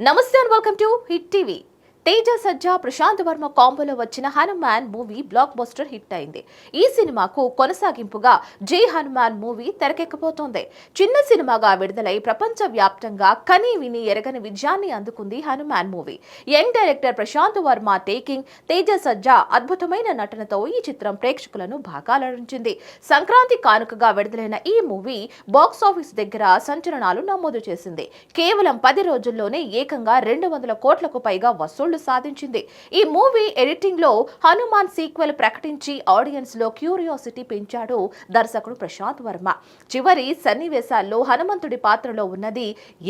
నమస్తే and welcome to hit TV. Teja Sajja Prashanth Varma కాంబోలో వచ్చిన Hanuman movie blockbuster hit అయింది. ఈ సినిమాకు కొనసాగింపుగా జై హనుమాన్ మూవీ తెరకెక్కబోతోంది చిన్న సినిమాగా విడుదలై ప్రపంచ వ్యాప్తంగా కని విని ఎరగని విజయాన్ని అందుకుంది Hanuman movie. Young director Prashanth Varma taking Teja Sajja అద్భుతమైన నటనతో ఈ చిత్రం ప్రేక్షకులను బాగాలరించింది సంక్రాంతి కానుకగా విడుదలైన ఈ మూవీ బాక్స్ ఆఫీస్ దగ్గర సంచలనాలు నమోదు చేసింది. కేవలం పది రోజుల్లోనే ఏకంగా రెండు వందల కోట్లకు పైగా వసూళ్ళు సాధించింది. ఈ మూవీ ఎడిటింగ్లో హనుమాన్ సీక్వెల్ ప్రకటించి ఆడియన్స్లో క్యూరియాసిటీ పెంచాడు దర్శకుడు ప్రశాంత్ వర్మ. చివరి సన్నివేశాల్లో హనుమంతుడి పాత్రలో ఉన్నది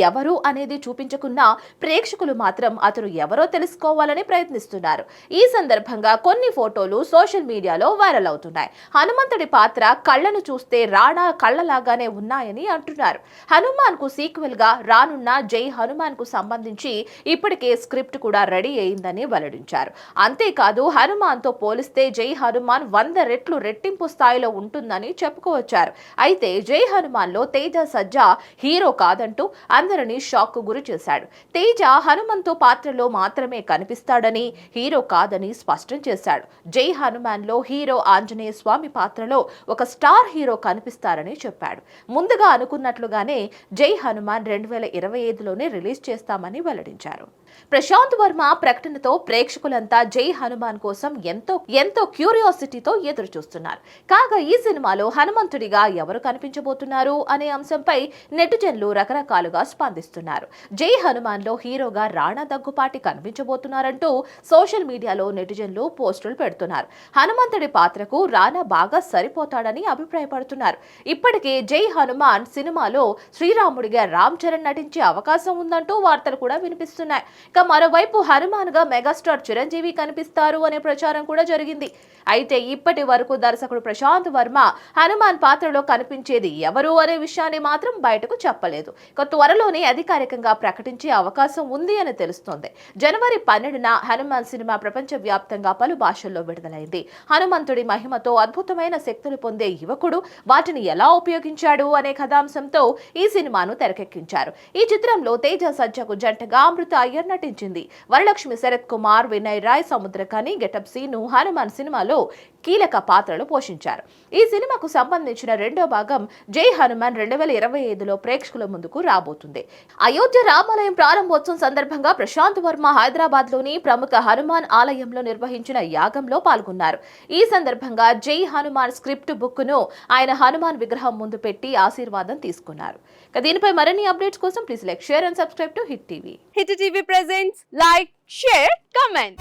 ఎవరు అనేది చూపించకున్నా ప్రేక్షకులు మాత్రం అతను ఎవరో తెలుసుకోవాలని ప్రయత్నిస్తున్నారు. ఈ సందర్భంగా కొన్ని ఫోటోలు సోషల్ మీడియాలో వైరల్ అవుతున్నాయి. హనుమంతుడి పాత్ర కళ్ళను చూస్తే రాణా కళ్ళలాగానే ఉన్నాయని అంటున్నారు. హనుమాన్కు సీక్వెల్గా రానున్న జై హనుమాన్కు సంబంధించి ఇప్పటికే స్క్రిప్ట్ కూడా రెడీ అయిందని వెల్లడించారు. అంతేకాదు హనుమాన్తో పోలిస్తే జై హనుమాన్ వంద రెట్లు రెట్టింపు స్థాయిలో ఉంటుందని చెప్పుకోవచ్చారు. అయితే జై హనుమాన్లో తేజ సజ్జా హీరో కాదంటూ అందరినీ షాక్కు గురి చేశాడు. తేజ హనుమంతో పాత్రలో మాత్రమే కనిపిస్తాడని హీరో కాదని స్పష్టం చేశాడు. జై హనుమాన్లో హీరో ఆంజనేయ స్వామి పాత్రలో ఒక స్టార్ హీరో కనిపిస్తారని చెప్పాడు. ముందుగా అనుకున్నట్లుగానే జై హనుమాన్ రెండు వేల ఇరవై ఐదులోనే రిలీజ్ చేస్తామని వెల్లడించారు. ప్రశాంత్ వర్మ ప్రకటనతో ప్రేక్షకులంతా జై హనుమాన్ కోసం ఎంతో ఎంతో క్యూరియాసిటీతో ఎదురు చూస్తున్నారు కాగా ఈ సినిమాలో హనుమంతుడిగా ఎవరు కనిపించబోతున్నారు అనే అంశంపై నెటిజన్లు రకరకాలుగా స్పందిస్తున్నారు. జై హనుమాన్లో హీరోగా రాణా దగ్గుపాటి కనిపించబోతున్నారంటూ సోషల్ మీడియాలో నెటిజన్లు పోస్టులు పెడుతున్నారు. హనుమంతుడి పాత్రకు రానా బాగా సరిపోతాడని అభిప్రాయపడుతున్నారు. ఇప్పటికే జై హనుమాన్ సినిమాలో శ్రీరాముడిగా రామ్ చరణ్ నటించే అవకాశం ఉందంటూ వార్తలు కూడా వినిపిస్తున్నాయి. ఇక మరోవైపు హనుమాన్గా మెగాస్టార్ చిరంజీవి కనిపిస్తారు అనే ప్రచారం కూడా జరిగింది. అయితే ఇప్పటి వరకు దర్శకుడు ప్రశాంత్ వర్మ హనుమాన్ పాత్రలో కనిపించేది ఎవరు అనే విషయాన్ని మాత్రం బయటకు చెప్పలేదు. ఇక త్వరలోనే అధికారికంగా ప్రకటించే అవకాశం ఉంది అని తెలుస్తోంది. జనవరి పన్నెండున హనుమాన్ సినిమా ప్రపంచ వ్యాప్తంగా పలు భాషల్లో విడుదలైంది. హనుమంతుడి మహిమతో అద్భుతమైన శక్తులు పొందే యువకుడు వాటిని ఎలా ఉపయోగించాడు అనే కథాంశంతో ఈ సినిమాను తెరకెక్కించారు. ఈ చిత్రంలో తేజ సజ్జకు జంటగా అమృత అయ్యర్ నటించింది. వరలక్ష్మి శరత్ కుమార్ వినయ్ రాయ్ సముద్రకని గెటప్ సీను హనుమాన్ సినిమాలో కీలక పాత్రలు పోషించారు. ఈ సినిమాకు సంబంధించిన రెండో భాగం జై హనుమాన్ రెండు వేల ఇరవై ఐదులో ప్రేక్షకుల ముందుకు రాబోతుంది. అయోధ్య రామాలయం ప్రారంభోత్సవం సందర్భంగా ప్రశాంత్ వర్మ హైదరాబాద్లోని ప్రముఖ హనుమాన్ ఆలయంలో నిర్వహించిన యాగంలో పాల్గొన్నారు. ఈ సందర్భంగా జై హనుమాన్ స్క్రిప్ట్ బుక్ను ఆయన హనుమాన్ విగ్రహం ముందు పెట్టి ఆశీర్వాదం తీసుకున్నారు. దీనిపై మరిన్ని అప్డేట్స్ కోసం please like share and subscribe to hit TV. Hit TV presents like share comment.